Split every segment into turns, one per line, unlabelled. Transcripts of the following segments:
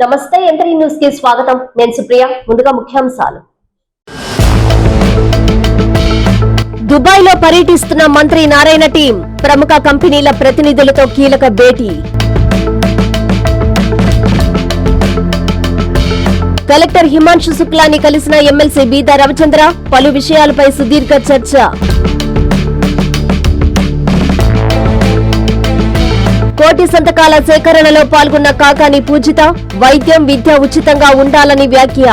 నమస్తే ఎంటరీ న్యూస్కి స్వాగతం. నేను సుప్రియ ముందుగా ముఖ్యాంశాలు. దుబాయ్లో పర్యటిస్తున్న మంత్రి నారాయణ టీం ప్రముఖ కంపెనీల ప్రతినిధులతో కీలక భేటీ. కలెక్టర్ హిమాంశు శుక్లాని కలిసిన ఎమ్మెల్సీ బీదా రవిచంద్ర పలు విషయాలపై సుదీర్ఘ చర్చ. కోటి సంతకాల సేకరణలో పాల్గొన్న కాకాని పూజిత వైద్యం విద్య ఉచితంగా ఉండాలని వ్యాఖ్య.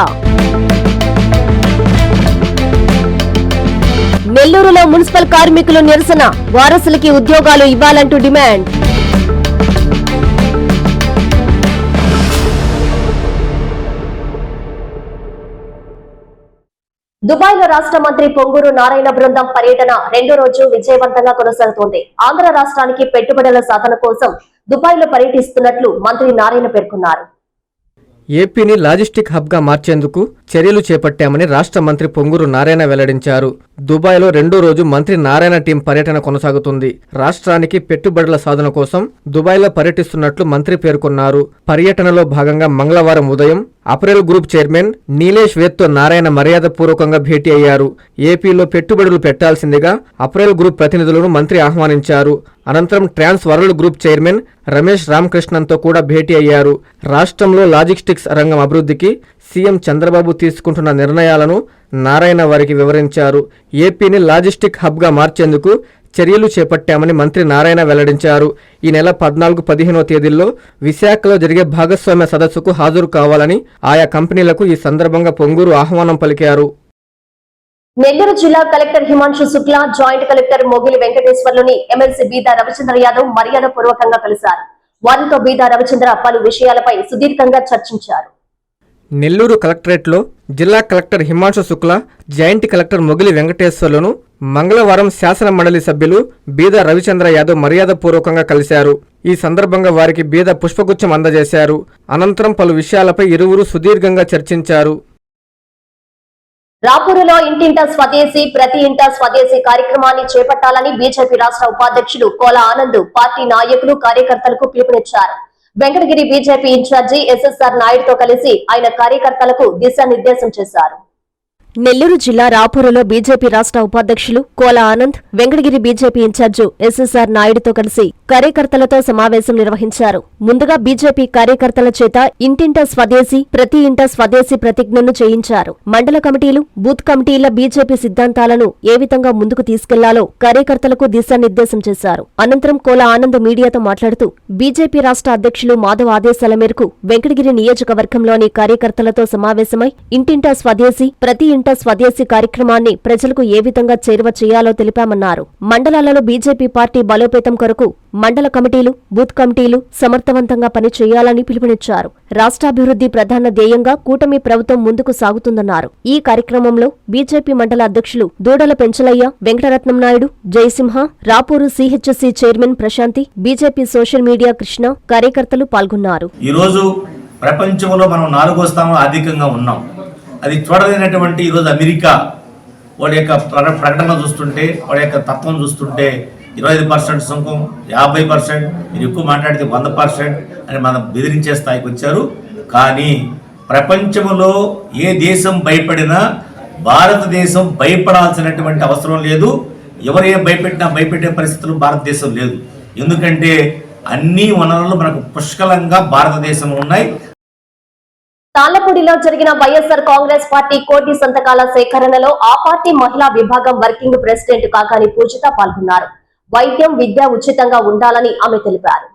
నెల్లూరులో మున్సిపల్ కార్మికులు నిరసన వారసులకి ఉద్యోగాలు ఇవ్వాలంటూ డిమాండ్. దుబాయ్లో రాష్ట్ర మంత్రి పొంగూరు నారాయణ బృందం పర్యటన రెండో రోజు విజయవంతంగా కొనసాగుతోంది. ఆంధ్ర రాష్ట్రానికి పెట్టుబడుల సాధన కోసం దుబాయ్లో పర్యటిస్తున్నట్లు మంత్రి నారాయణ పేర్కొన్నారు.
ఏపీని లాజిస్టిక్ హబ్గా మార్చేందుకు చర్యలు చేపట్టామని రాష్ట్ర మంత్రి పొంగూరు నారాయణ వెల్లడించారు. దుబాయ్లో రెండో రోజు మంత్రి నారాయణ టీం పర్యటన కొనసాగుతుంది. రాష్ట్రానికి పెట్టుబడుల సాధన కోసం దుబాయ్లో పర్యటిస్తున్నట్లు మంత్రి పేర్కొన్నారు. పర్యటనలో భాగంగా మంగళవారం ఉదయం అప్రెల్ గ్రూప్ చైర్మన్ నీలేష్ వేత్తో నారాయణ మర్యాదపూర్వకంగా భేటీ అయ్యారు. ఏపీలో పెట్టుబడులు పెట్టాల్సిందిగా అప్రెల్ గ్రూప్ ప్రతినిధులను మంత్రి ఆహ్వానించారు. అనంతరం Trans World Group chairman Ramesh రామకృష్ణన్తో కూడా భేటీ అయ్యారు. రాష్ట్రంలో లాజిస్టిక్స్ రంగం అభివృద్ధికి సీఎం చంద్రబాబు తీసుకుంటున్న నిర్ణయాలను నారాయణ వారికి వివరించారు. ఏపీని లాజిస్టిక్ హబ్గా మార్చేందుకు చర్యలు చేపట్టామని మంత్రి నారాయణ వెల్లడించారు. ఈ నెల పద్నాలుగు పదిహేనో తేదీల్లో విశాఖలో జరిగే భాగస్వామ్య సదస్సుకు హాజరు కావాలని ఆయా కంపెనీలకు ఈ సందర్భంగా పొంగూరు ఆహ్వానం పలికారు.
నెల్లూరు జిల్లా collector Himanshu Shukla joint collector Mogili వెంకటేశ్వర్లుని MLC Beeda Ravichandra Yadav మర్యాద పూర్వకంగా కలిశారు. వారితో బీదా రవిచంద్ర పలు విషయాలపై సుదీర్ఘంగా చర్చించారు.
నెల్లూరు కలెక్టరేట్లో జిల్లా collector Himanshu Shukla joint collector Mogili వెంకటేశ్వర్లను మంగళవారం శాసన మండలి సభ్యులు బీద రవిచంద్ర యాదవ్ మర్యాదపూర్వకంగా కలిశారు. ఈ సందర్భంగా వారికి బీద పుష్పగుచ్చం అందజేశారు. అనంతరం పలు విషయాలపై ఇరువురు సుదీర్ఘంగా చర్చించారు.
రాపూరులో ఇంటింట స్వదేశీ ప్రతి ఇంటా స్వదేశీ కార్యక్రమాన్ని చేపట్టాలని బీజేపీ రాష్ట్ర ఉపాధ్యక్షుడు కోల ఆనంద్ పార్టీ నాయకులు కార్యకర్తలకు పిలుపునిచ్చారు. వెంకటగిరి బీజేపీ ఇన్ఛార్జి ఎస్ఎస్ఆర్ నాయుడుతో కలిసి ఆయన కార్యకర్తలకు దిశానిర్దేశం చేశారు. నెల్లూరు జిల్లా రాపూరులో బీజేపీ రాష్ట్ర ఉపాధ్యక్షులు Kola Anand Venkatagiri BJP incharge SSR నాయుడుతో కలిసి కార్యకర్తలతో సమావేశం నిర్వహించారు. ముందుగా బీజేపీ కార్యకర్తల చేత ఇంటింటా స్వదేశీ ప్రతి ఇంట స్వదేశీ ప్రతిజ్ఞను చేయించారు. మండల కమిటీలు బూత్ కమిటీల బీజేపీ సిద్ధాంతాలను ఏ విధంగా ముందుకు తీసుకెళ్ళాలో కార్యకర్తలకు దిశానిర్దేశం చేశారు. అనంతరం కోల ఆనంద్ మీడియాతో మాట్లాడుతూ బీజేపీ రాష్ట్ర అధ్యక్షులు మాధవ్ ఆదేశాల మేరకు వెంకటగిరి నియోజకవర్గంలోని కార్యకర్తలతో సమావేశమై ఇంటింటా స్వదేశీ ప్రతి ఇంట స్వదేశీ కార్యక్రమాన్ని ప్రజలకు ఏ విధంగా చేరువ చేయాలో తెలిపామన్నారు. మండలాలలో బీజేపీ పార్టీ బలోపేతం కొరకు మండల కమిటీలు బూత్ కమిటీలు సమర్థవంతంగా పనిచేయాలని పిలుపునిచ్చారు. రాష్ట్రాభివృద్ధి ప్రధాన ధ్యేయంగా కూటమి ప్రభుత్వం ముందుకు సాగుతుందన్నారు. ఈ కార్యక్రమంలో బీజేపీ మండల అధ్యక్షులు Doodala Penchalaiah Venkataratnam Naidu Jayasimha Rapur CHSC chairman Prashanthi BJP social media Krishna కార్యకర్తలు పాల్గొన్నారు.
ఈరోజు ప్రపంచంలో మనం నాలుగో స్థానంలో అధికంగా ఉన్నాం. అది చూడలేనటువంటి ఈరోజు అమెరికా వాడి యొక్క ప్ర- ప్రకటన చూస్తుంటే వాడి యొక్క తత్వం చూస్తుంటే ఇరవై ఐదు పర్సెంట్ సుంకం యాభై పర్సెంట్ మీరు ఎక్కువ మాట్లాడితే వంద పర్సెంట్ అని మనం బెదిరించే స్థాయికి వచ్చారు. కానీ ప్రపంచంలో ఏ దేశం భయపడినా భారతదేశం భయపడాల్సినటువంటి అవసరం లేదు. ఎవరు ఏ భయపెట్టినా భయపెట్టే పరిస్థితులు భారతదేశం లేదు. ఎందుకంటే అన్ని వనరులు మనకు పుష్కలంగా భారతదేశంలో ఉన్నాయి.
తాళ్ళపూడిలో జరిగిన వైఎస్ఆర్ కాంగ్రెస్ పార్టీ కోటి సంతకాల సేకరణలో ఆ పార్టీ మహిళా విభాగం వర్కింగ్ ప్రెసిడెంట్ కాకాని పూజిత పాల్గొన్నారు. వైద్యం విద్య ఉచితంగా ఉండాలని ఆమె తెలిపారు.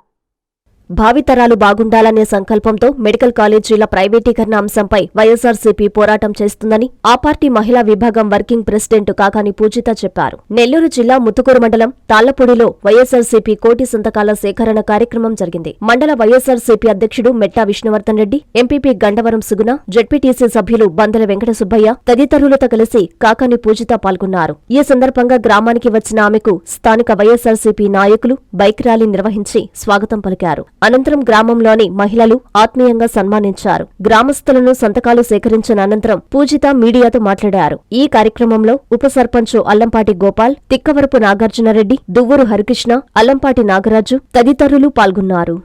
భావితరాలు బాగుండాలనే సంకల్పంతో మెడికల్ కాలేజీల ప్రైవేటీకరణ అంశంపై వైఎస్ఆర్సీపీ పోరాటం చేస్తుందని ఆ పార్టీ మహిళా విభాగం వర్కింగ్ ప్రెసిడెంట్ కాకాని పూజిత చెప్పారు. నెల్లూరు జిల్లా ముత్తుకూరు మండలం తాళ్ళపూడిలో వైఎస్ఆర్సీపీ కోటి సంతకాల సేకరణ కార్యక్రమం జరిగింది. మండల వైఎస్ఆర్సీపీ అధ్యక్షుడు మెట్టా విష్ణువర్ధన్ రెడ్డి ఎంపీపీ గండవరం సుగుణ జడ్పీటీసీ సభ్యులు బందల వెంకట సుబ్బయ్య తదితరులతో కలిసి కాకాని పూజిత పాల్గొన్నారు. ఈ సందర్భంగా గ్రామానికి వచ్చిన ఆమెకు స్థానిక వైఎస్ఆర్సీపీ నాయకులు బైక్ ర్యాలీ నిర్వహించి స్వాగతం పలికారు. అనంతరం గ్రామంలోని మహిళలు ఆత్మీయంగా సన్మానించారు. గ్రామస్తులను సంతకాలు సేకరించిన అనంతరం పూజిత మీడియాతో మాట్లాడారు. ఈ కార్యక్రమంలో ఉప సర్పంచ్ అల్లంపాటి గోపాల్ తిక్కవరపు నాగార్జునరెడ్డి దువ్వూరు హరికృష్ణ అల్లంపాటి నాగరాజు తదితరులు పాల్గొన్నారు.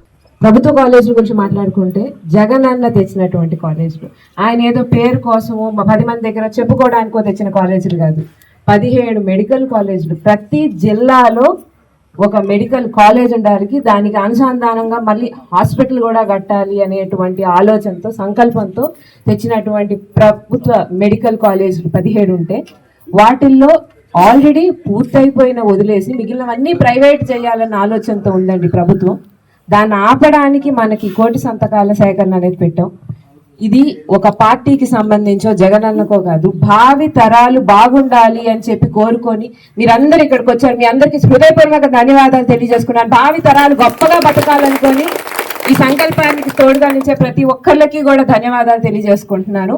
ప్రభుత్వ కాలేజీల గురించి మాట్లాడుకుంటే జగన్ అన్న తెచ్చినటువంటి కాలేజీలు. ఆయన ఏదో పేరు కోసము పది మంది దగ్గర చెప్పుకోవడానికో తెచ్చిన కాలేజీలు కాదు. పదిహేడు మెడికల్ కాలేజీలు ప్రతి జిల్లాలో ఒక మెడికల్ కాలేజ్ ఉండడానికి దానికి అనుసంధానంగా మళ్ళీ హాస్పిటల్ కూడా కట్టాలి అనేటువంటి ఆలోచనతో సంకల్పంతో తెచ్చినటువంటి ప్రభుత్వ మెడికల్ కాలేజీలు పదిహేడు ఉంటే వాటిల్లో ఆల్రెడీ పూర్తయిపోయిన వదిలేసి మిగిలినవన్నీ ప్రైవేట్ చేయాలన్న ఆలోచనతో ఉందండి ప్రభుత్వం. దాన్ని ఆపడానికి మనకి కోటి సంతకాల సేకరణ అనేది పెట్టాం. ఇది ఒక పార్టీకి సంబంధించో జగనన్నకో కాదు భావి తరాలు బాగుండాలి అని చెప్పి కోరుకొని మీరందరూ ఇక్కడికి వచ్చారు. మీ అందరికీ హృదయపూర్వక ధన్యవాదాలు తెలియజేసుకున్నాను. భావి తరాలు గొప్పగా బతకాలనుకొని ఈ సంకల్పానికి తోడుగా నిచ్చే ప్రతి ఒక్కళ్ళకి కూడా ధన్యవాదాలు తెలియజేసుకుంటున్నాను.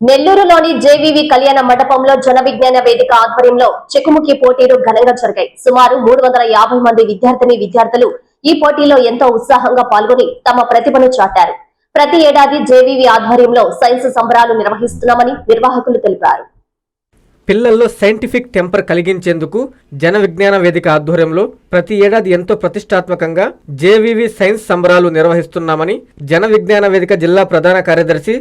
నెల్లూరులోని జేవీవి కళ్యాణ మండపంలో జన విజ్ఞాన వేదిక ఆధ్వర్యంలో చెక్కుముఖి పోటీలు ఘనంగా జరిగాయి. సుమారు మూడు వందల యాభై మంది విద్యార్థిని విద్యార్థులు ఈ పోటీలో ఎంతో ఉత్సాహంగా పాల్గొని తమ ప్రతిభను చాటారు. ప్రతి ఏడాది జేవీవి ఆధ్వర్యంలో సైన్స్ సంబరాలు నిర్వహిస్తున్నామని నిర్వాహకులు తెలిపారు.
పిల్లల్లో సైంటిఫిక్ టెంపర్ కలిగించేందుకు జన విజ్ఞాన వేదిక ఆధ్వర్యంలో ప్రతి ఏడాది ఎంతో ప్రతిష్టాత్మకంగా జేవీవి సైన్స్ సంబరాలు నిర్వహిస్తున్నామని జన విజ్ఞాన వేదిక జిల్లా ప్రధాన కార్యదర్శి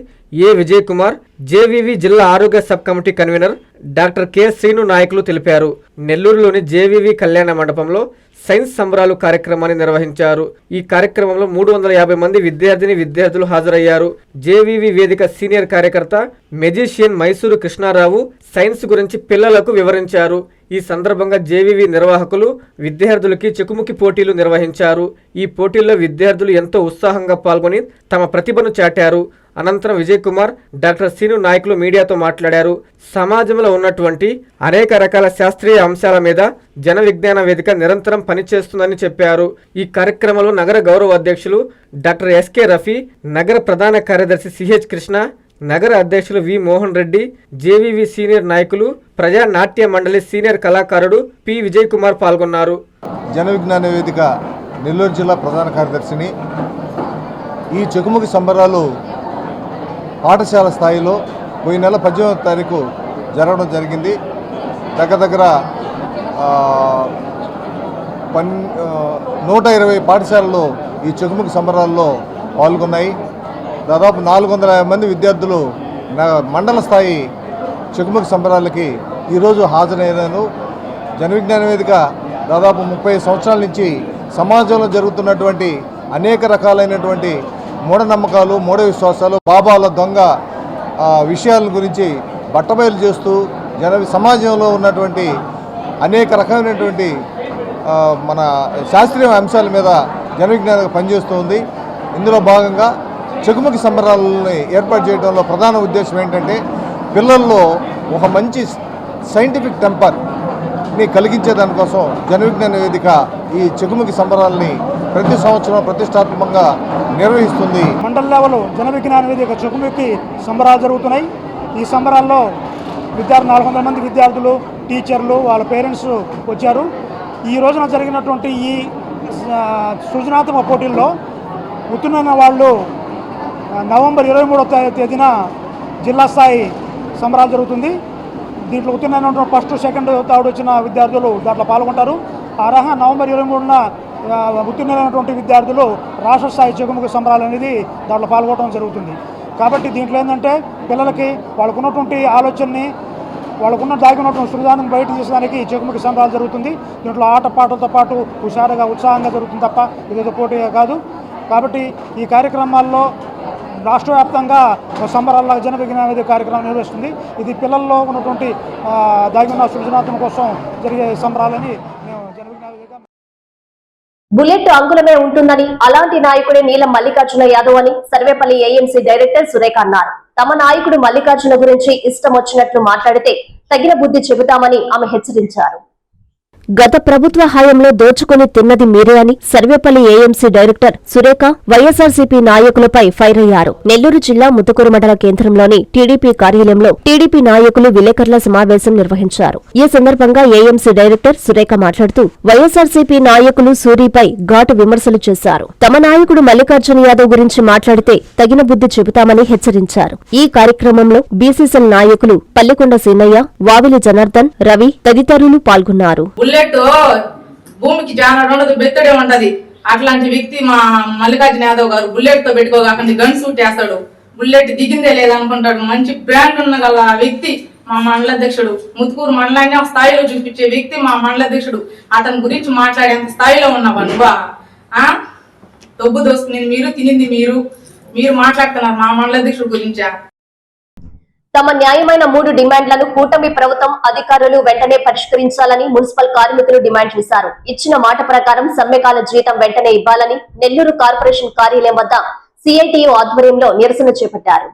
ఏ విజయ్ కుమార్ జేవీవి జిల్లా ఆరోగ్య sub committee convener doctor K Srinu నాయకులు తెలిపారు. నెల్లూరులోని జేవీవి కళ్యాణ మండపంలో సైన్స్ సంబరాలు కార్యక్రమాన్ని నిర్వహించారు. ఈ కార్యక్రమంలో మూడు వందల యాభై మంది విద్యార్థిని విద్యార్థులు హాజరయ్యారు. జేవివి వేదిక సీనియర్ కార్యకర్త మెజిషియన్ మైసూరు కృష్ణారావు సైన్స్ గురించి పిల్లలకు వివరించారు. ఈ సందర్భంగా జేవివి నిర్వాహకులు విద్యార్థులకి చెకుముకి పోటీలు నిర్వహించారు. ఈ పోటీల్లో విద్యార్థులు ఎంతో ఉత్సాహంగా పాల్గొని తమ ప్రతిభను చాటారు. అనంతరం విజయ్ కుమార్ డాక్టర్ సీను నాయకులు మీడియాతో మాట్లాడారు. సమాజంలో ఉన్నటువంటి అనేక రకాల శాస్త్రీయ అంశాల మీద జన విజ్ఞాన వేదిక నిరంతరం పనిచేస్తుందని చెప్పారు. ఈ కార్యక్రమంలో నగర గౌరవ అధ్యక్షులు డాక్టర్ ఎస్కే రఫీ నగర ప్రధాన కార్యదర్శి సిహెచ్ కృష్ణ నగర అధ్యక్షులు V Mohan Reddy JVV senior నాయకులు ప్రజా నాట్య మండలి సీనియర్ కళాకారుడు పి విజయ్ కుమార్ పాల్గొన్నారు.
జన విజ్ఞాన వేదిక నెల్లూరు జిల్లా ప్రధాన కార్యదర్శిని. ఈ చెకుముకి సంబరాలు పాఠశాల స్థాయిలో పోయిన నెల పద్దెనిమిదవ తారీఖు జరగడం జరిగింది. దగ్గర దగ్గర పన్ నూట ఇరవై పాఠశాలలు ఈ చెకుముకి సంబరాల్లో పాల్గొన్నాయి. దాదాపు నాలుగు వందల యాభై మంది విద్యార్థులు మండల స్థాయి చెకుముకి సంబరాలకి ఈరోజు హాజరైనాను జనవిజ్ఞాన వేదిక దాదాపు ముప్పై సంవత్సరాల నుంచి సమాజంలో జరుగుతున్నటువంటి అనేక రకాలైనటువంటి మూఢనమ్మకాలు మూఢ విశ్వాసాలు బాబాల దొంగ విషయాల గురించి బట్టబయలు చేస్తూ జన సమాజంలో ఉన్నటువంటి అనేక రకమైనటువంటి మన శాస్త్రీయ అంశాల మీద జన విజ్ఞానం పనిచేస్తూ ఉంది. ఇందులో భాగంగా చెకుముకి సంబరాలని ఏర్పాటు చేయడంలో ప్రధాన ఉద్దేశం ఏంటంటే పిల్లల్లో ఒక మంచి సైంటిఫిక్ టెంపర్ని కలిగించే దానికోసం జన విజ్ఞాన వేదిక ఈ చెకుముకి సంబరాలని ప్రతి సంవత్సరం ప్రతిష్టాత్మకంగా నిర్వహిస్తుంది.
మండల లెవెల్ జన విజ్ఞాన వేదిక చెకుమికి సంబరాలు జరుగుతున్నాయి. ఈ సంబరాల్లో విద్యార్థి నాలుగు వందల మంది విద్యార్థులు టీచర్లు వాళ్ళ పేరెంట్స్ వచ్చారు. ఈ రోజున జరిగినటువంటి ఈ సృజనాత్మక పోటీల్లో ఉత్తీర్ణమైన వాళ్ళు నవంబర్ ఇరవై మూడో తేదీన జిల్లా స్థాయి సంబరాలు జరుగుతుంది. దీంట్లో ఉత్తీర్ణమైనటువంటి ఫస్ట్ సెకండ్ థర్డ్ వచ్చిన విద్యార్థులు దాంట్లో పాల్గొంటారు. అర్హ నవంబర్ ఇరవై మూడున ఉత్తీర్ణులైనటువంటి విద్యార్థులు రాష్ట్ర స్థాయి చెగుముఖ సంబరాలు అనేది దాంట్లో పాల్గొనడం జరుగుతుంది. కాబట్టి దీంట్లో ఏంటంటే పిల్లలకి వాళ్ళకున్నటువంటి ఆలోచనని వాళ్ళకున్న దాగినటువంటి సృజానం బయట తీసడానికి చెకుముఖి సంబరాలు జరుగుతుంది. దీంట్లో ఆట పాటలతో పాటు హుషారుగా ఉత్సాహంగా జరుగుతుంది తప్ప ఇదేదో పోటీగా కాదు. కాబట్టి ఈ కార్యక్రమాల్లో రాష్ట్ర వ్యాప్తంగా సంబరాల జన విజ్ఞాన కార్యక్రమం నిర్వహిస్తుంది. ఇది పిల్లల్లో ఉన్నటువంటి దాగిన సృజనాత్మక కోసం జరిగే సంబరాలని
బుల్లెట్ అంగుళమే ఉంటుందని అలాంటి నాయకుడే నీలం మల్లికార్జున యాదవ్ అని సర్వేపల్లి ఏఎంసీ డైరెక్టర్ సురేఖ అన్నారు. తమ నాయకుడు మల్లికార్జున గురించి ఇష్టం వచ్చినట్లు మాట్లాడితే తగిన బుద్ధి చెబుతామని ఆమె హెచ్చరించారు. గత ప్రభుత్వ హయాంలో దోచుకుని తిన్నది మీరే అని Sarvepalli AMC director Surekha YSRCP నాయకులపై ఫైర్ అయ్యారు. నెల్లూరు జిల్లా ముతుకూరు మండల కేంద్రంలోని టీడీపీ కార్యాలయంలో టీడీపీ నాయకులు విలేకరుల సమావేశం నిర్వహించారు. ఈ సందర్భంగా ఏఎంసీ డైరెక్టర్ సురేఖ మాట్లాడుతూ వైఎస్ఆర్సీపీ నాయకులు సూరిపై ఘాటు విమర్శలు చేశారు. తమ నాయకుడు మల్లికార్జున యాదవ్ గురించి మాట్లాడితే తగిన బుద్ధి చెబుతామని హెచ్చరించారు. ఈ కార్యక్రమంలో బీసీసీఎల్ నాయకులు పల్లెకొండ సీనయ్య వావిలి జనార్దన్ రవి తదితరులు పాల్గొన్నారు.
బుల్లెట్ భూమికి చాలా రెండదు బెత్తడే ఉంటది. అట్లాంటి వ్యక్తి మా మల్లికార్జున యాదవ్ గారు బుల్లెట్తో పెట్టుకోగాకండి గన్ షూట్ చేస్తాడు. బుల్లెట్ దిగిందే లేదనుకుంటాడు. మంచి బ్రాండ్ ఉన్న గల వ్యక్తి మా మండల అధ్యక్షుడు. ముత్తుకూరు మండలాన్ని ఒక స్థాయిలో చూపించే వ్యక్తి మా మండల అధ్యక్షుడు. అతని గురించి మాట్లాడేంత స్థాయిలో ఉన్నావా నువ్వా? ఆ? డబ్బు దోసుకునేది మీరు తినింది మీరు. మీరు మాట్లాడుతున్నారు మా మండల అధ్యక్షుడు గురించా?
తమ న్యాయమైన మూడు డిమాండ్లను కూటమి ప్రభుత్వం అధికారులు వెంటనే పరిష్కరించాలని మున్సిపల్ కార్మికులు డిమాండ్ చేశారు. ఇచ్చిన మాట ప్రకారం సమ్మెకాల జీతం వెంటనే ఇవ్వాలని నెల్లూరు కార్పొరేషన్ కార్యాలయం వద్ద సిఐటియు ఆధ్వర్యంలో నిరసన చేపట్టారు.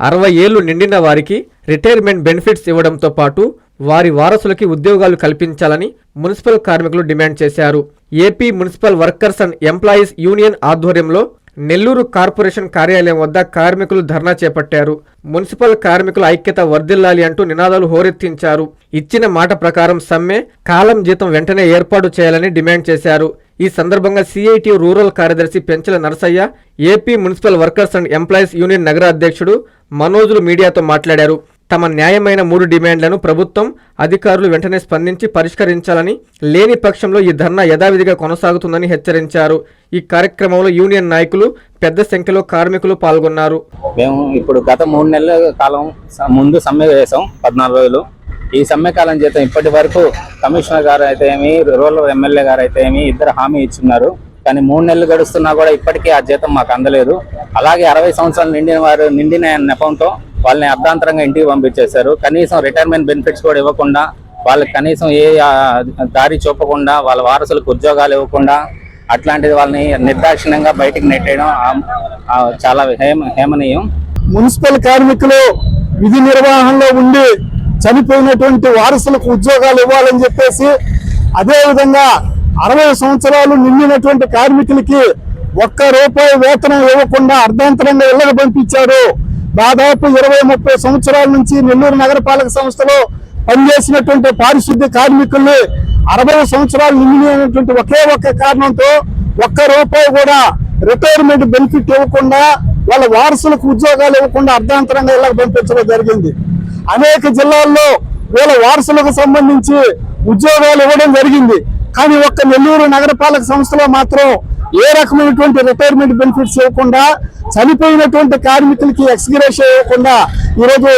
అరవై ఏళ్ళు నిండిన వారికి రిటైర్మెంట్ బెనిఫిట్స్ ఇవ్వడంతో పాటు వారి వారసులకి ఉద్యోగాలు కల్పించాలని మున్సిపల్ కార్మికులు డిమాండ్ చేశారు. AP municipal workers and employees union ఆధ్వర్యంలో నెల్లూరు కార్పొరేషన్ కార్యాలయం వద్ద కార్మికులు ధర్నా చేపట్టారు. మున్సిపల్ కార్మికుల ఐక్యత వర్ధిల్లాలి అంటూ నినాదాలు హోరెత్తించారు. ఇచ్చిన మాట ప్రకారం సమ్మె కాలం జీతం వెంటనే ఏర్పాటు చేయాలని డిమాండ్ చేశారు. ఈ సందర్భంగా సిఐటి రూరల్ కార్యదర్శి Penchala Narasaiah AP municipal workers and employees union నగర అధ్యక్షుడు మనోజులు మీడియాతో మాట్లాడారు. తమ న్యాయమైన మూడు డిమాండ్లను ప్రభుత్వం అధికారులు వెంటనే స్పందించి పరిష్కరించాలని లేని పక్షంలో ఈ ధర్నా యథావిధిగా కొనసాగుతుందని హెచ్చరించారు. ఈ కార్యక్రమంలో యూనియన్ నాయకులు పెద్ద సంఖ్యలో కార్మికులు పాల్గొన్నారు.
మేము ఇప్పుడు గత మూడు నెలల కాలం స- ముందు సమ్మె వేసాం పద్నాలుగు రోజులు. ఈ సమ్మె కాలం జీతం ఇప్పటి వరకు కమిషనర్ గారు అయితే ఏమి రూరల్ ఎమ్మెల్యే గారు అయితే ఏమి ఇద్దరు హామీ ఇచ్చున్నారు. కానీ మూడు నెలలు గడుస్తున్నా కూడా ఇప్పటికీ ఆ జీతం మాకు అందలేదు. అలాగే అరవై సంవత్సరాలు నిండిన వారు నిండిన నెపంతో వాళ్ళని అర్ధాంతరంగా ఇంటికి పంపించేశారు. కనీసం రిటైర్మెంట్ బెనిఫిట్స్ కూడా ఇవ్వకుండా వాళ్ళకి కనీసం ఏ దారి చూపకుండా వాళ్ళ వారసులకు ఉద్యోగాలు ఇవ్వకుండా అట్లాంటిది వాళ్ళని నిర్దాక్షిణ్యంగా బయటికి నెట్టేయడం చాలా హేమ హేమనీయం.
మున్సిపల్ కార్మికులు విధి నిర్వహణలో ఉండి చనిపోయినటువంటి వారసులకు ఉద్యోగాలు ఇవ్వాలని చెప్పేసి అదేవిధంగా అరవై సంవత్సరాలు నిండినటువంటి కార్మికులకి ఒక్క రూపాయి వేతనం ఇవ్వకుండా అర్ధాంతరంగా ఇళ్ళకు పంపించారు. దాదాపు ఇరవై ముప్పై సంవత్సరాల నుంచి నెల్లూరు నగరపాలక సంస్థలో పనిచేసినటువంటి పారిశుద్ధ్య కార్మికుల్ని అరవై సంవత్సరాలు నిండినటువంటి ఒకే ఒక్క కారణంతో ఒక్క రూపాయి కూడా రిటైర్మెంట్ బెనిఫిట్ ఇవ్వకుండా వాళ్ళ వారసులకు ఉద్యోగాలు ఇవ్వకుండా అర్ధాంతరంగా ఇలా పంపించడం జరిగింది. అనేక జిల్లాల్లో వీళ్ళ వారసులకు సంబంధించి ఉద్యోగాలు ఇవ్వడం జరిగింది. కానీ ఒక్క నెల్లూరు నగరపాలక సంస్థలో మాత్రం ఏ రకమైనటువంటి రిటైర్మెంట్ బెనిఫిట్స్ ఇవ్వకుండా చనిపోయినటువంటి కార్మికులకి ఎక్స్గ్రేషన్ ఇవ్వకుండా ఈరోజు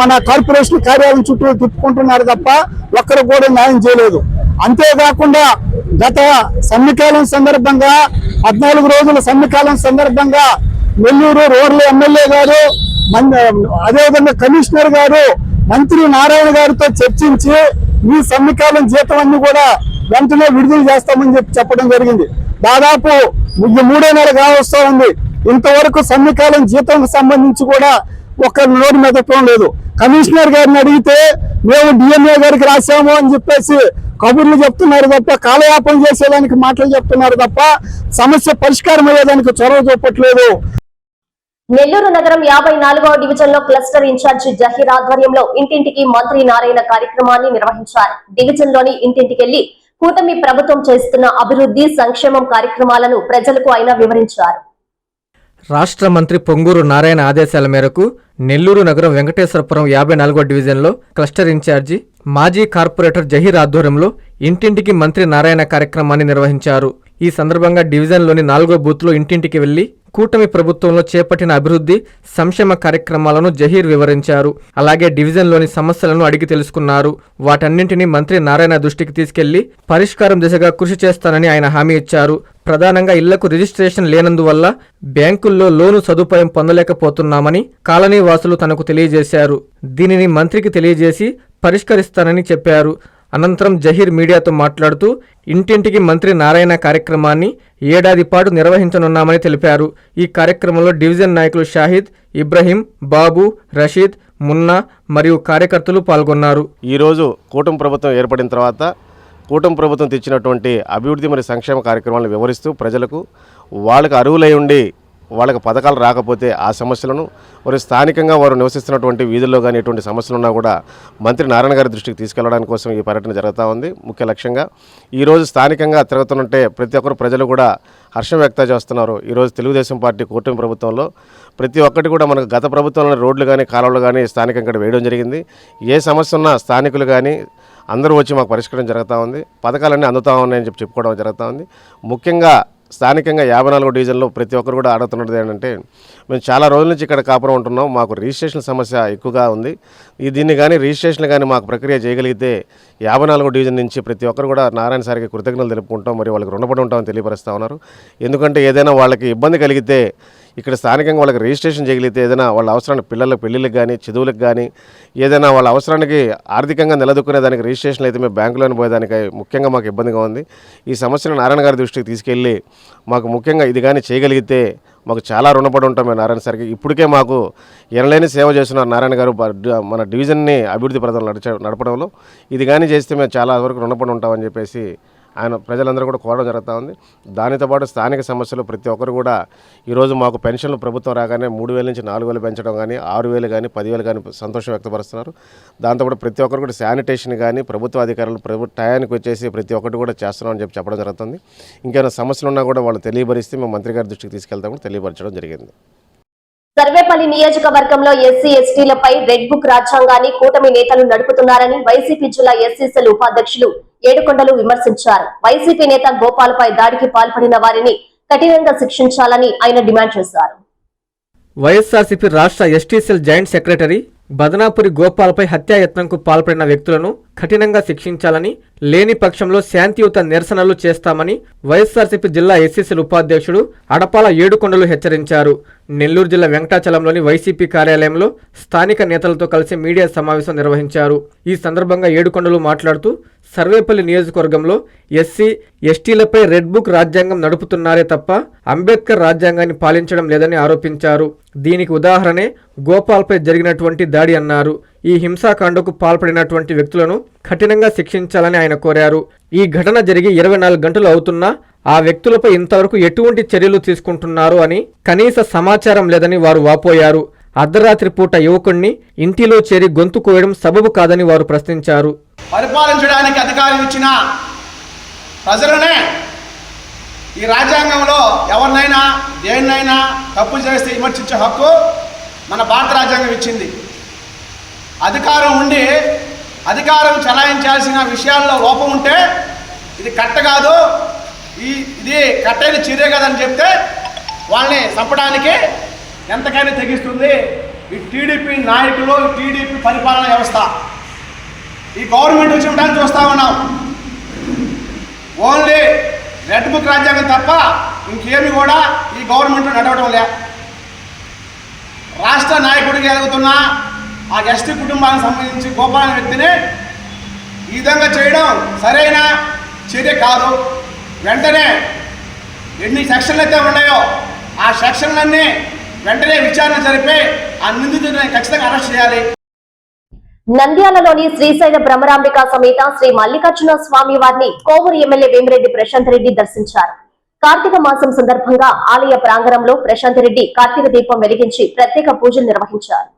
మన కార్పొరేషన్ కార్యాలయం చుట్టూ తిప్పుకుంటున్నారు తప్ప ఒక్కరు కూడా న్యాయం చేయలేదు. అంతేకాకుండా గత సమ్మెకాలం సందర్భంగా పద్నాలుగు రోజుల సమ్మెకాలం సందర్భంగా నెల్లూరు రూరల్ ఎమ్మెల్యే గారు మన అదేవిధంగా కమిషనర్ గారు మంత్రి నారాయణ గారితో చర్చించి మీ సమ్మెకాలం జీతం అన్ని కూడా వెంటనే విడుదల చేస్తామని చెప్పి చెప్పడం జరిగింది. దాదాపు మూడో నెల కావస్తా ఉంది. ఇంతవరకు సన్నికాలం జీతంకు సంబంధించి కూడా ఒక్క నోరు మెదపడం లేదు. కమిషనర్ గారిని అడిగితే మేము డిఎంఏ గారికి రాశాము అని చెప్పేసి కబుర్లు చెప్తున్నారు తప్ప కాలయాపన చేసేదానికి మాటలు చెప్తున్నారు తప్ప సమస్య పరిష్కారం అయ్యేదానికి చొరవ చూపట్లేదు.
నెల్లూరు నగరం యాభై నాలుగవ డివిజన్లో క్లస్టర్ ఇన్ఛార్జి జహీర్ ఆధ్వర్యంలో ఇంటింటికి మంత్రి నారాయణ కార్యక్రమాన్ని నిర్వహించారు. డివిజన్లోని ఇంటింటికెళ్ళి కూటమి ప్రభుత్వం చేస్తున్న అభివృద్ధి సంక్షేమం కార్యక్రమాలను ప్రజలకు ఆయన వివరించారు.
రాష్ట్ర మంత్రి పొంగూరు నారాయణ ఆదేశాల మేరకు నెల్లూరు నగరం వెంకటేశ్వరపురం యాభై నాలుగో డివిజన్లో క్లస్టర్ ఇన్ఛార్జి మాజీ కార్పొరేటర్ జహీర్ ఆధ్వర్యంలో ఇంటింటికి మంత్రి నారాయణ కార్యక్రమాన్ని నిర్వహించారు. ఈ సందర్భంగా డివిజన్లోని నాలుగో బూత్లో ఇంటింటికి వెళ్ళి కూటమి ప్రభుత్వంలో చేపట్టిన అభివృద్ధి సంక్షేమ కార్యక్రమాలను జహీర్ వివరించారు. అలాగే డివిజన్లోని సమస్యలను అడిగి తెలుసుకున్నారు. వాటన్నింటినీ మంత్రి నారాయణ దృష్టికి తీసుకెళ్ళి పరిష్కారం దిశగా కృషి చేస్తానని ఆయన హామీ ఇచ్చారు. ప్రధానంగా ఇళ్ళకు రిజిస్ట్రేషన్ లేనందువల్ల బ్యాంకుల్లో లోను సదుపాయం పొందలేకపోతున్నామని కాలనీ వాసులు తనకు తెలియజేశారు. దీనిని మంత్రికి తెలియజేసి పరిష్కరిస్తానని చెప్పారు. అనంతరం జహీర్ మీడియాతో మాట్లాడుతూ ఇంటింటికి మంత్రి నారాయణ కార్యక్రమాన్ని ఏడాది పాటు నిర్వహించనున్నామని తెలిపారు. ఈ కార్యక్రమంలో డివిజన్ నాయకులు షాహిద్ ఇబ్రహీం బాబు రషీద్ మున్నా మరియు కార్యకర్తలు పాల్గొన్నారు.
ఈరోజు కూటమి ప్రభుత్వం ఏర్పడిన తర్వాత కూటమి ప్రభుత్వం తెచ్చినటువంటి అభివృద్ధి మరియు సంక్షేమ కార్యక్రమాలను వివరిస్తూ ప్రజలకు వాళ్ళకు అరువులై ఉండి వాళ్ళకి పథకాలు రాకపోతే ఆ సమస్యలను మరి స్థానికంగా వారు నివసిస్తున్నటువంటి వీధుల్లో కానీ ఎటువంటి సమస్యలు ఉన్నా కూడా మంత్రి నారాయణ గారి దృష్టికి తీసుకెళ్ళడానికి కోసం ఈ పర్యటన జరుగుతూ ఉంది. ముఖ్య లక్ష్యంగా ఈరోజు స్థానికంగా తిరుగుతుంటే ప్రతి ఒక్కరు ప్రజలు కూడా హర్షం వ్యక్తం చేస్తున్నారు. ఈరోజు తెలుగుదేశం పార్టీ కూటమి ప్రభుత్వంలో ప్రతి ఒక్కటి కూడా మనకు గత ప్రభుత్వంలో రోడ్లు కానీ కాలువలు కానీ స్థానికంగా ఇక్కడ వేయడం జరిగింది. ఏ సమస్య ఉన్నా స్థానికులు కానీ అందరూ వచ్చి మాకు పరిష్కారం జరుగుతూ ఉంది. పథకాలన్నీ అందుతా ఉన్నాయని చెప్పి చెప్పుకోవడం జరుగుతూ ఉంది. ముఖ్యంగా స్థానికంగా యాభై నాలుగో డివిజన్లో ప్రతి ఒక్కరు కూడా అడుగుతున్నది ఏంటంటే మేము చాలా రోజుల నుంచి ఇక్కడ కాపురం ఉంటున్నాం మాకు రిజిస్ట్రేషన్ సమస్య ఎక్కువగా ఉంది. ఈ దీన్ని కానీ రిజిస్ట్రేషన్ కానీ మాకు ప్రక్రియ చేయగలిగితే యాభై నాలుగో డివిజన్ నుంచి ప్రతి ఒక్కరు కూడా నారాయణ సారికి కృతజ్ఞతలు తెలుపుకుంటాం మరియు వాళ్ళకి రుణపడి ఉంటామని తెలియపరుస్తూ ఉన్నారు. ఎందుకంటే ఏదైనా వాళ్ళకి ఇబ్బంది కలిగితే ఇక్కడ స్థానికంగా వాళ్ళకి రిజిస్ట్రేషన్ చేయగలిగితే ఏదైనా వాళ్ళ అవసరానికి పిల్లల పెళ్ళిళ్ళకి కానీ చదువులకు కానీ ఏదైనా వాళ్ళ అవసరానికి ఆర్థికంగా నిలదొక్కునే దానికి రిజిస్ట్రేషన్ అయితే మేము బ్యాంకులోని పోయేదానికి ముఖ్యంగా మాకు ఇబ్బందిగా ఉంది. ఈ సమస్యను నారాయణ గారి దృష్టికి తీసుకెళ్ళి మాకు ముఖ్యంగా ఇది కానీ చేయగలిగితే మాకు చాలా రుణపడి ఉంటాం మేము నారాయణ సార్కి. ఇప్పటికే మాకు ఎనలేని సేవ చేస్తున్నారు నారాయణ గారు మన డివిజన్ని అభివృద్ధి ప్రధాన నడిచ నడపడంలో. ఇది కానీ చేస్తే మేము చాలా వరకు రుణపడి ఉంటామని చెప్పేసి ఆయన ప్రజలందరూ కూడా కోరడం జరుగుతూ ఉంది. దానితో పాటు స్థానిక సమస్యలు ప్రతి ఒక్కరు కూడా ఈరోజు మాకు పెన్షన్లు ప్రభుత్వం రాగానే మూడు వేల నుంచి నాలుగు వేలు పెంచడం కానీ ఆరు వేలు కానీ పదివేలు కానీ సంతోషం వ్యక్తపరుస్తున్నారు. దాంతోపాటు ప్రతి ఒక్కరు కూడా శానిటేషన్ కానీ ప్రభుత్వ అధికారులు ప్రభు టయానికి వచ్చేసి ప్రతి ఒక్కటి కూడా చేస్తున్నామని చెప్పి చెప్పడం జరుగుతుంది. ఇంకేమైనా సమస్యలు ఉన్నా కూడా వాళ్ళు తెలియపరిస్తే మేము మంత్రి గారి దృష్టికి తీసుకెళ్తామని తెలియపరచడం జరిగింది.
సర్వేపల్లి నియోజకవర్గంలో ఎస్సీ ఎస్టీలపై రెడ్ బుక్ రాజ్యాంగాన్ని కూటమి నేతలు నడుపుతున్నారని వైసీపీ జిల్లా ఎస్సీసీల ఉపాధ్యక్షులు ఏడుకొండలు విమర్శించారు. వైసీపీ నేత గోపాల్పై దాడికి పాల్పడిన వారిని కఠినంగా శిక్షించాలని ఆయన డిమాండ్ చేశారు.
వైఎస్ఆర్సీపీ రాష్ట్ర ఎస్టీసీఎల్ జాయింట్ సెక్రటరీ బదనాపురి గోపాల్పై హత్యాయత్నంకు పాల్పడిన వ్యక్తులను కఠినంగా శిక్షించాలని లేని పక్షంలో శాంతియుత నిరసనలు చేస్తామని వైఎస్ఆర్సీపీ జిల్లా ఎస్సీసీల ఉపాధ్యక్షుడు అడపాల ఏడుకొండలు హెచ్చరించారు. నెల్లూరు జిల్లా వెంకటాచలంలోని వైసీపీ కార్యాలయంలో స్థానిక నేతలతో కలిసి మీడియా సమావేశం నిర్వహించారు. ఈ సందర్భంగా ఏడుకొండలు మాట్లాడుతూ సర్వేపల్లి నియోజకవర్గంలో ఎస్సీ ఎస్టీలపై రెడ్ బుక్ రాజ్యాంగం నడుపుతున్నారే తప్ప అంబేద్కర్ రాజ్యాంగాన్ని పాలించడం లేదని ఆరోపించారు. దీనికి ఉదాహరణే గోపాల్పై జరిగినటువంటి దాడి అన్నారు. ఈ హింసాకాండకు పాల్పడినటువంటి వ్యక్తులను కఠినంగా శిక్షించాలని ఆయన కోరారు. ఈ ఘటన జరిగి ఇరవై నాలుగు గంటలు అవుతున్నా ఆ వ్యక్తులపై ఇంతవరకు ఎటువంటి చర్యలు తీసుకుంటున్నారు అని కనీస సమాచారం లేదని వారు వాపోయారు. అర్ధరాత్రి పూట యువకుణ్ణి ఇంటిలో చేరి గొంతు కోయడం సబబు కాదని వారు ప్రశ్నించారు.
పరిపాలించడానికి అధికారం ఇచ్చిన ప్రజలనే ఈ రాజ్యాంగంలో ఎవరినైనా దేన్నైనా తప్పు చేస్తే విమర్శించే హక్కు మన భారత రాజ్యాంగం ఇచ్చింది. అధికారం ఉండి అధికారం చలాయించాల్సిన విషయాల్లో లోపం ఉంటే ఇది కట్ట కాదు. ఈ ఇది కట్టైన చర్య కదని చెప్తే వాళ్ళని చంపడానికి ఎంతకైనా తెగిస్తుంది. ఈ టీడీపీ నాయకులు టీడీపీ పరిపాలన వ్యవస్థ. ఈ గవర్నమెంట్ వచ్చి ఉండడానికి ఉన్నాం. ఓన్లీ రెడ్ బుక్ రాజ్యాంగం తప్ప ఇంకేమి కూడా ఈ గవర్నమెంట్ నడవడం లే. రాష్ట్ర నాయకుడికి ఎదుగుతున్నా ఆ ఎస్టీ కుటుంబానికి సంబంధించి గోపాల వ్యక్తిని ఈ విధంగా చేయడం సరైన చర్య కాదు. వెంటనే ఎన్ని సెక్షన్లు అయితే ఉన్నాయో ఆ సెక్షన్లన్నీ వెంటనే విచారణ జరిపి ఆ నిందితుడిని ఖచ్చితంగా అరెస్ట్ చేయాలి.
నంద్యాలలోని శ్రీశైల భ్రమరాంబిక సమేత శ్రీ మల్లికార్జున స్వామి వారిని కోవూరు ఎమ్మెల్యే వేమిరెడ్డి ప్రశాంత్ రెడ్డి దర్శించారు. కార్తీక మాసం సందర్భంగా ఆలయ ప్రాంగణంలో ప్రశాంత్ రెడ్డి కార్తీక దీపం వెలిగించి ప్రత్యేక పూజలు నిర్వహించారు.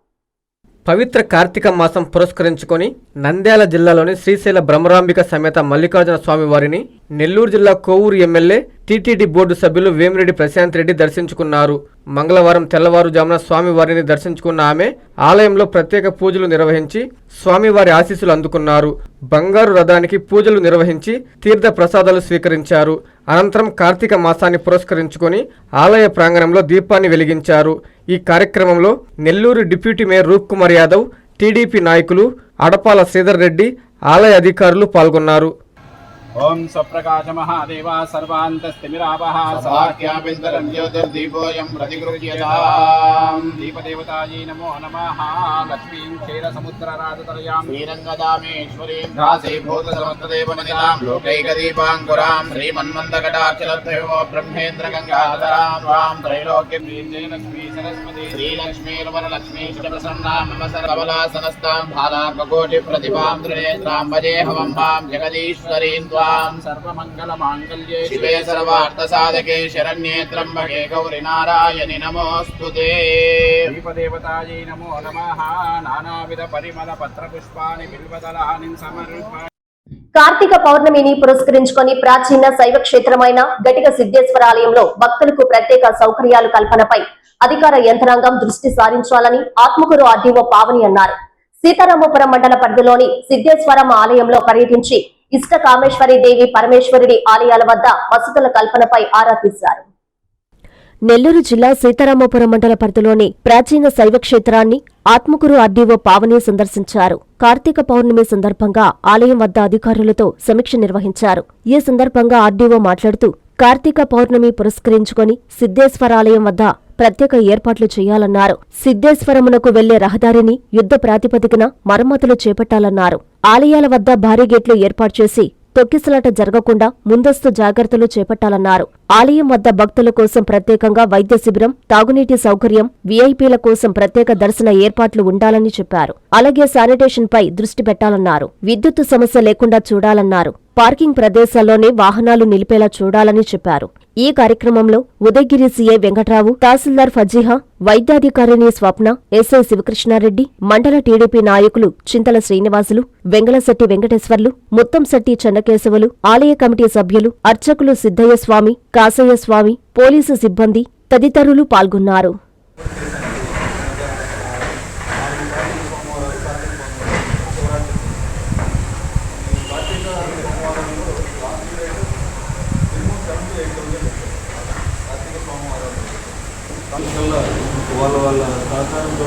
పవిత్ర కార్తీక మాసం పురస్కరించుకొని నంద్యాల జిల్లాలోని శ్రీశైల బ్రహ్మరాంబిక సమేత మల్లికార్జున స్వామి వారిని నెల్లూరు జిల్లా కోవూరు ఎమ్మెల్యే టీటీడీ బోర్డు సభ్యులు వేమిరెడ్డి ప్రశాంత్ రెడ్డి దర్శించుకున్నారు. మంగళవారం తెల్లవారుజామున స్వామివారిని దర్శించుకున్న ఆమె ఆలయంలో ప్రత్యేక పూజలు నిర్వహించి స్వామివారి ఆశీస్సులు అందుకున్నారు. బంగారు రథానికి పూజలు నిర్వహించి తీర్థ ప్రసాదాలు స్వీకరించారు. అనంతరం కార్తీక మాసాన్ని పురస్కరించుకొని ఆలయ ప్రాంగణంలో దీపాన్ని వెలిగించారు. ఈ కార్యక్రమంలో నెల్లూరు డిప్యూటీ మేయర్ రూప్ కుమార్ యాదవ్ టీడీపీ నాయకులు అడపాల శ్రీధర్ రెడ్డి ఆలయ అధికారులు పాల్గొన్నారు.
ఓం స్వప్రకాశ మహాదేవ సర్వాంతస్తిమిరావహ
సవాక్యాభ్యంతరం జ్యోతిర్దీపోయం ప్రతిగృహ్యతాం.
దీపదేవతాయై నమో నమః. లక్ష్మీం క్షీర క్షీరసముద్రరాజతరయాం.
శ్రీరంగదామేశ్వరీం దాసీభూతసమస్తదేవనితాం లోకైకదీపాంకురాం. శ్రీమన్మందకటాక్షలద్వయో బ్రహ్మేంద్ర గంగాధరాం వాం త్రైలోక్యం
లక్ష్మీ సరస్వతి.
శ్రీలక్ష్మీర్వరలక్ష్మీశ్చ ప్రసన్నాం మమ సర్వలాసనస్తాం భాలార్కకోటి ప్రతిభాం త్రినేత్రాం భజేహవం మాం. జగదీశ్వరీం త్వాం
కార్తీక పౌర్ణమిని పురస్కరించుకొని ప్రాచీన శైవ క్షేత్రమైన గటిక సిద్ధేశ్వర ఆలయంలో భక్తులకు ప్రత్యేక సౌకర్యాలు కల్పనపై అధికార యంత్రాంగం దృష్టి సారించాలని ఆత్మకురు ఆర్డీఓ పావని అన్నారు.
సీతారామపురం మండల పరిధిలోని సిద్ధేశ్వరం ఆలయంలో పర్యటించి ఇష్ట కామేశ్వరి దేవి పరమేశ్వరుడి ఆలయాల వద్ద వసతుల కల్పనపై ఆరా తీశారు. నెల్లూరు జిల్లా సీతారామపురం మండల పరిధిలోని ప్రాచీన శైవ క్షేత్రాన్ని ఆత్మకూరు ఆర్డీఓ పావని సందర్శించారు. కార్తీక పౌర్ణమి సందర్భంగా ఆలయం వద్ద అధికారులతో సమీక్ష నిర్వహించారు. ఈ సందర్భంగా ఆర్డీఓ మాట్లాడుతూ కార్తీక పౌర్ణమి పురస్కరించుకొని సిద్ధేశ్వరాలయం వద్ద ప్రత్యేక ఏర్పాట్లు చేయాలన్నారు. సిద్ధేశ్వరమునకు వెళ్ళే రహదారిని యుద్ధ ప్రాతిపదికన మరమ్మతులు చేపట్టాలన్నారు. ఆలయాల వద్ద భారీ గేట్లు ఏర్పాటు చేసి తొక్కిసలాట జరగకుండా ముందస్తు జాగ్రత్తలు చేపట్టాలన్నారు. ఆలయం వద్ద భక్తుల కోసం ప్రత్యేకంగా వైద్య శిబిరం తాగునీటి సౌకర్యం వీఐపీల కోసం ప్రత్యేక దర్శన ఏర్పాట్లు ఉండాలని చెప్పారు. అలాగే శానిటేషన్ పై దృష్టి పెట్టాలన్నారు. విద్యుత్తు సమస్య లేకుండా చూడాలన్నారు. పార్కింగ్ ప్రదేశాల్లోనే వాహనాలు నిలిపేలా చూడాలని చెప్పారు. ఈ కార్యక్రమంలో ఉదయగిరి సీఏ వెంకట్రావు తహసీల్దార్ ఫజీహా వైద్యాధికారిణి స్వప్న ఎస్ఐ శివకృష్ణారెడ్డి మండల టీడీపీ నాయకులు చింతల శ్రీనివాసులు వెంగళశెట్టి వెంకటేశ్వర్లు ముత్తంశెట్టి చెన్నకేశవులు ఆలయ కమిటీ సభ్యులు అర్చకులు సిద్ధయ్య స్వామి కాసయ్యస్వామి పోలీసు సిబ్బంది తదితరులు పాల్గొన్నారు.
వాళ్ళ వాళ్ళ సహకారంతో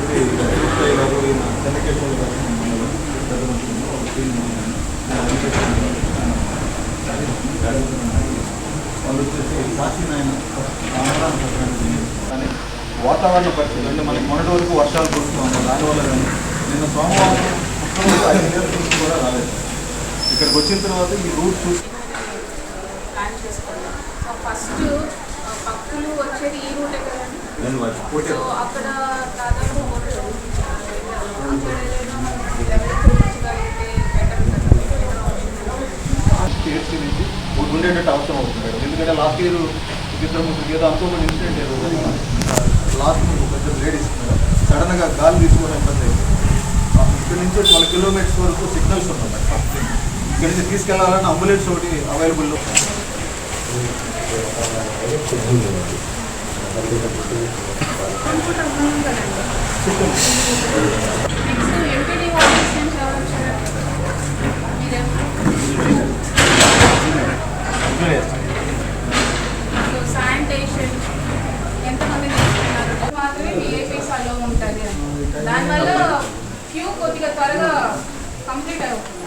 కానీ వాతావరణ పరిస్థితి అంటే మనకి మొన్నటి వరకు వర్షాలు కురుస్తున్నాము దానివల్ల కానీ నిన్న సోమవారం ఐదు కూడా రాలేదు. ఇక్కడికి వచ్చిన తర్వాత ఈ రూట్ చూసి
ఫస్ట్ భక్తులు వచ్చేది ఈ రూటే కదండి?
నేను వచ్చి
సో అక్కడ దాదాపు అక్కడ ఏదైనా
ఉండేటట్టు అవసరం అవుతుంది మేడం. ఎందుకంటే లాస్ట్ ఇయర్ ఇద్దరు ముగ్గురు ఏదో అనుకోకుండా ఇన్సిడెంట్ ఏదో లాస్ట్ కొంచెం లేడీస్ సడన్గా గాలి తీసుకోవడం ఇబ్బంది అయింది ఇక్కడ నుంచి వాళ్ళ కిలోమీటర్స్ వరకు సిగ్నల్స్ ఉన్నాయి ఫస్ట్ థింగ్. ఇక్కడ నుంచి తీసుకెళ్ళాలని అంబులెన్స్ ఒకటి అవైలబుల్లో
నెక్స్ట్ ఎంపీడీ వాటర్స్ నుంచి ఎవరు వచ్చారు మీరే సో శానిటేషన్ ఎంతమంది తీసుకున్నారు? మాత్రమే విఐపీస్ అలో ఉంటుంది అని. దానివల్ల క్యూ కొద్దిగా త్వరగా కంప్లీట్ అవుతుంది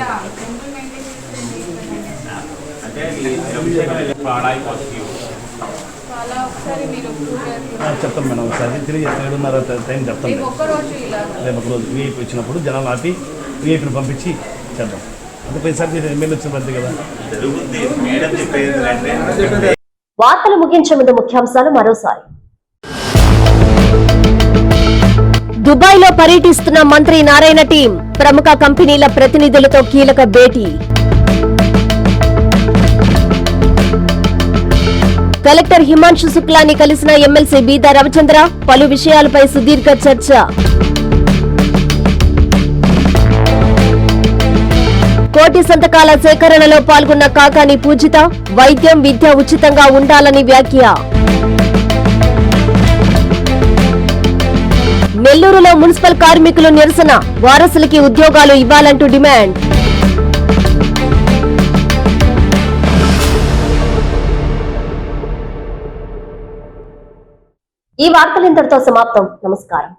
యా, టెంపుల్ మెయింటైన్ చేస్తే
పాడైపోతుంది
సో అలా ఒకసారి. మీరు
చెప్తాను మేడం ఒకసారి తిరిగి ఏడున్నర టైం చెప్తాను
రేపు ఒక్కరోజు ఇలా
రేపు ఒక రోజు వీఐపీ వచ్చినప్పుడు జనాలు ఆపి వీఐపీని పంపించి చేద్దాం అంటే పోయినసారి మీరు ఎమ్మెల్యే వచ్చిన కదా.
వార్తలు ముగించే ముందు ముఖ్యాంశాలు మరోసారి. దుబాయ్లో పర్యటిస్తున్న మంత్రి నారాయణ టీం ప్రముఖ కంపెనీల ప్రతినిధులతో కీలక భేటీ. కలెక్టర్ హిమాంశు శుక్లాని కలిసిన ఎమ్మెల్సీ బీదా రవిచంద్ర పలు విషయాలపై సుదీర్ఘ చర్చ. పార్టీ సంతకాల సేకరణలో పాల్గొన్న కాకాని పూజిత వైద్యం విద్య ఉచితంగా ఉండాలని వ్యాఖ్య. నెల్లూరులో మున్సిపల్ కార్మికులు నిరసన వారసులకి ఉద్యోగాలు ఇవ్వాలంటూ డిమాండ్. ఈ వార్తలు ఇంతటితో సమాప్తం. నమస్కారం.